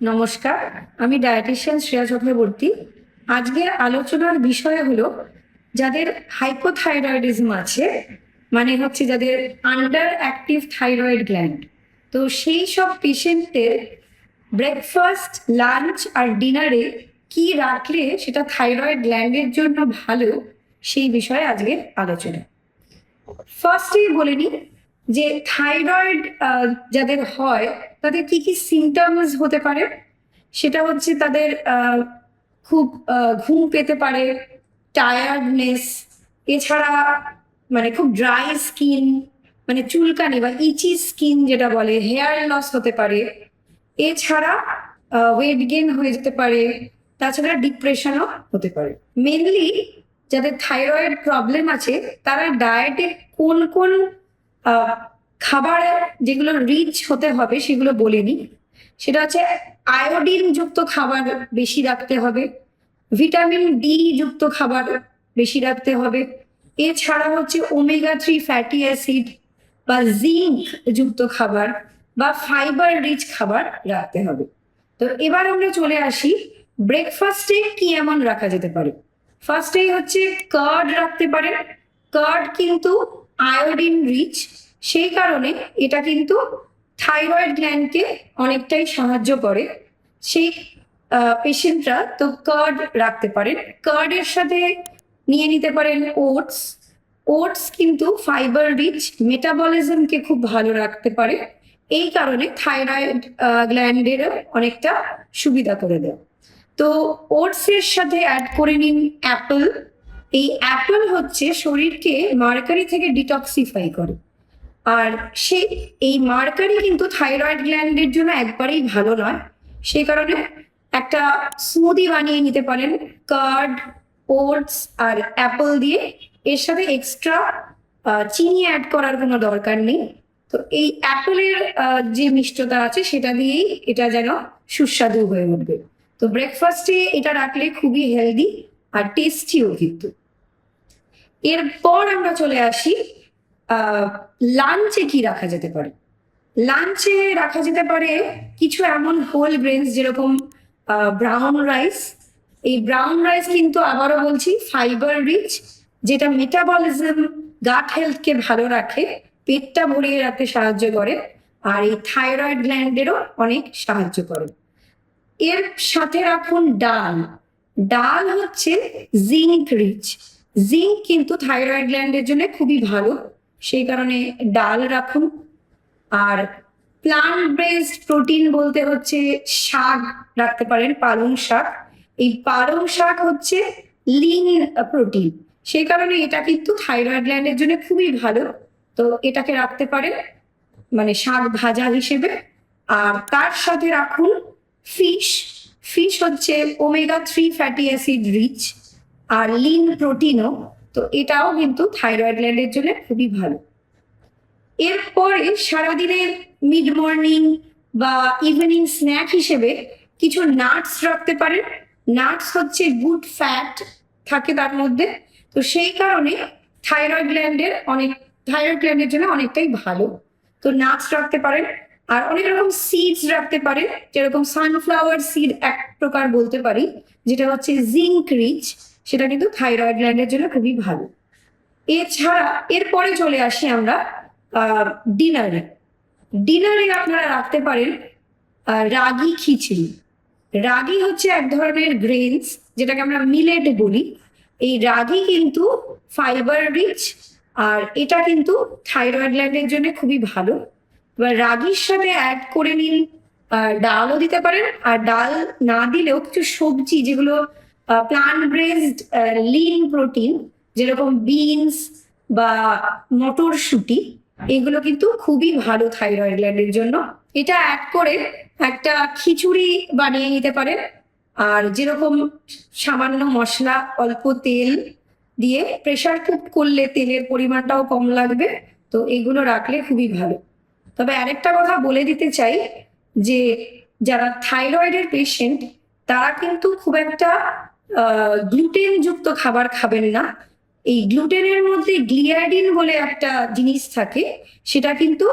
নমস্কার, আমি ডায়েটিশিয়ান শ্রেয়া চক্রবর্তী। আজকের আলোচনার বিষয় হলো যাদের হাইপোথাইরয়েডিজম আছে মানে হচ্ছে যাদের আন্ডার অ্যাক্টিভ থাইরয়েড গ্ল্যান্ড তো সেই সব পেশেন্টদের ব্রেকফাস্ট লাঞ্চ আর ডিনারে কি রাখলে সেটা থাইরয়েড গ্ল্যান্ডের জন্য ভালো, সেই বিষয়ে আজকে আলোচনা। ফার্স্টেই বলে নিই যে থাইরয়েড যাদের হয়, তাদের কি কি সিমটমস হতে পারে? সেটা হচ্ছে তাদের খুব ঘুম পেতে পারে টায়ার্ডনেস এছাড়া মানে খুব ড্রাই স্কিন মানে চুলকানি বা ইচি স্কিন যেটা বলে হেয়ার লস হতে পারে। এছাড়া ওয়েট গেইন হয়ে যেতে পারে, তাছাড়া ডিপ্রেশনও হতে পারে। মেনলি যাদের থাইরয়েড প্রবলেম আছে, তারা ডায়েটে কোন কোন খাবার যেগুলো রিচ হতে হবে সেগুলো বলে নিই সেটা হচ্ছে আয়োডিন যুক্ত খাবার বেশি রাখতে হবে ভিটামিন ডি যুক্ত খাবার বেশি রাখতে হবে। এছাড়া হচ্ছে ওমেগা থ্রি ফ্যাটি অ্যাসিড বা জিঙ্ক যুক্ত খাবার বা ফাইবার রিচ খাবার রাখতে হবে। তো এবার আমরা চলে আসি ব্রেকফাস্টে কি এমন রাখা যেতে পারে? ফার্স্টেই হচ্ছে কার্ড রাখতে পারেন। কার্ড কিন্তু আয়োডিন রিচ সেই কারণে এটা কিন্তু থাইরয়েড গ্ল্যান্ডকে অনেকটাই সাহায্য করে। সেই পেশেন্টরা তো কার্ড রাখতে পারেন। কার্ডের সাথে নিয়ে নিতে পারেন ওটস ওটস কিন্তু ফাইবার রিচ মেটাবলিজমকে খুব ভালো রাখতে পারে। এই কারণে থাইরয়েড গ্ল্যান্ডের অনেকটা সুবিধা করে দেয়। তো ওটসের সাথে অ্যাড করে নিন অ্যাপল এই অ্যাপল হচ্ছে শরীরকে মার্কারি থেকে ডিটক্সিফাই করে। আর সে, এই মার্কারি কিন্তু থাইরয়েড গ্ল্যান্ডের জন্য একবারেই ভালো নয়। সেই কারণে একটা স্মুদি বানিয়ে নিতে পারেন কার্ড ওটস আর অ্যাপল দিয়ে। এর সাথে এক্সট্রা চিনি অ্যাড করার কোনো দরকার নেই। তো এই অ্যাপেলের যে মিষ্টতা আছে সেটা দিয়েই এটা যেন সুস্বাদু হয়ে উঠবে। তো ব্রেকফাস্টে এটা রাখলে খুবই হেলদি আর টেস্টিও কিন্তু। এরপর আমরা চলে আসি লাঞ্চে কি রাখা যেতে পারে? লাঞ্চে রাখা যেতে পারে কিছু এমন হোল গ্রেনস যেরকম ব্রাউন রাইস এই ব্রাউন রাইস কিন্তু আবারও বলছি ফাইবার রিচ যেটা মেটাবলিজম গাট হেলথকে ভালো রাখে, পেটটা ভরিয়ে রাখতে সাহায্য করে, আর এই থাইরয়েড গ্ল্যান্ডেরও অনেক সাহায্য করে। এর সাথে রাখুন ডাল। ডাল হচ্ছে জিঙ্ক রিচ জিঙ্ক কিন্তু থাইরয়েড গ্ল্যান্ডের জন্য খুবই ভালো। সেই কারণে ডাল রাখুন। আর প্লান্ট বেসড প্রোটিন বলতে হচ্ছে শাক রাখতে পারেন, পালং শাক। এই পালং শাক হচ্ছে লিন প্রোটিন সেই কারণে এটা কিন্তু থাইরয়েড গ্ল্যান্ডের জন্য খুবই ভালো। তো এটাকে রাখতে পারেন মানে শাক ভাজা হিসেবে। আর তার সাথে রাখুন ফিশ ফিশ হচ্ছে omega three fatty acid rich আর লিন প্রোটিনও তো এটাও কিন্তু থাইরয়েড গ্ল্যান্ডের জন্য খুবই ভালো। এরপরে সারাদিনের মিড মর্নিং বা ইভিনিং স্ন্যাক হিসেবে কিছু নাটস রাখতে পারেন। নাটস হচ্ছে গুড ফ্যাট থাকে তার মধ্যে, তো সেই কারণে থাইরয়েড গ্ল্যান্ডের অনেক থাইরয়েড গ্ল্যান্ডের জন্য অনেকটাই ভালো। তো নাটস রাখতে পারেন, আর অনেক রকম সিডস রাখতে পারেন, যেরকম সানফ্লাওয়ার সিড এক প্রকার বলতে পারি, যেটা হচ্ছে জিঙ্ক রিচ সেটা কিন্তু থাইরয়েড গ্ল্যান্ডের জন্য খুবই ভালো। এছাড়া এরপরে চলে আসি আমরা ডিনারে ডিনারে আপনারা রাখতে পারেন রাগি খিচড়ি। রাগি হচ্ছে এক ধরনের গ্রেনস যেটাকে আমরা মিলেট বলি। এই রাগি কিন্তু ফাইবার রিচ আর এটা কিন্তু থাইরয়েড গ্ল্যান্ডের জন্য খুবই ভালো। এবার রাগির সাথে অ্যাড করে নিন ডালও দিতে পারেন, আর ডাল না দিলেও কিছু সবজি যেগুলো প্লান্ট ব্রেসড লিন প্রোটিন যেরকম বিনস বা মটরশুঁটি, এগুলো কিন্তু খুবই ভালো থাইরয়েড গ্ল্যান্ডের জন্য। এটা অ্যাড করে একটা খিচুড়ি বানিয়ে নিতে পারেন। আর যেরকম সামান্য মশলা, অল্প তেল দিয়ে প্রেসার কুক করলে তেলের পরিমাণটাও কম লাগবে, তো এগুলো রাখলে খুবই ভালো। তবে আরেকটা কথা বলে দিতে চাই যে, যারা থাইরয়েডের পেশেন্ট তারা কিন্তু খুব একটা গ্লুটেন যুক্ত খাবার খাবেন না। এই গ্লুটেনের মধ্যে গ্লিয়াডিন বলে একটা জিনিস থাকে, সেটা কিন্তু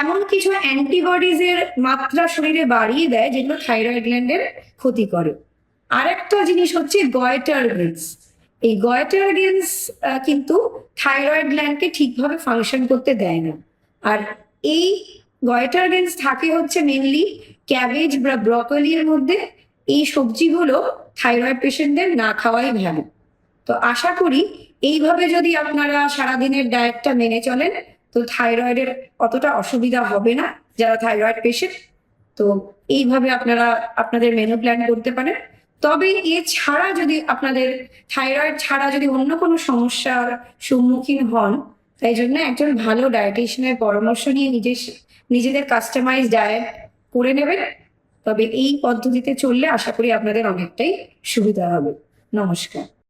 এমন কিছু অ্যান্টিবডিজ এর মাত্রা শরীরে বাড়িয়ে দেয় যেগুলো থাইরয়েড গ্ল্যান্ডের ক্ষতি করে। আর একটা জিনিস হচ্ছে গয়টার গ্রেন্স এই গয়টার গ্রেন্স কিন্তু থাইরয়েড গ্ল্যান্ডকে ঠিকভাবে ফাংশন করতে দেয় না। আর এই গয়টার গ্রেন্স থাকে হচ্ছে মেনলি ক্যাবেজ বা ব্রকলির মধ্যে। এই সবজিগুলো থাইরয়েড পেশেন্টদের না খাওয়াই ভালো। তো আশা করি এইভাবে যদি আপনারা সারাদিনের ডায়েটটা মেনে চলেন, তো থাইরয়েডের অতটা অসুবিধা হবে না যারা থাইরয়েড পেশেন্ট। তো এইভাবে আপনারা আপনাদের মেনু প্ল্যান করতে পারেন। তবে এছাড়া যদি আপনাদের থাইরয়েড ছাড়া যদি অন্য কোনো সমস্যার সম্মুখীন হন, তাই জন্য একজন ভালো ডায়েটিশিয়ানের পরামর্শ নিয়ে নিজের, নিজেদের কাস্টমাইজ ডায়েট করে নেবেন। তবে এই পদ্ধতিতে চললে আশা করি আপনাদের অনেকটাই সুবিধা হবে। নমস্কার।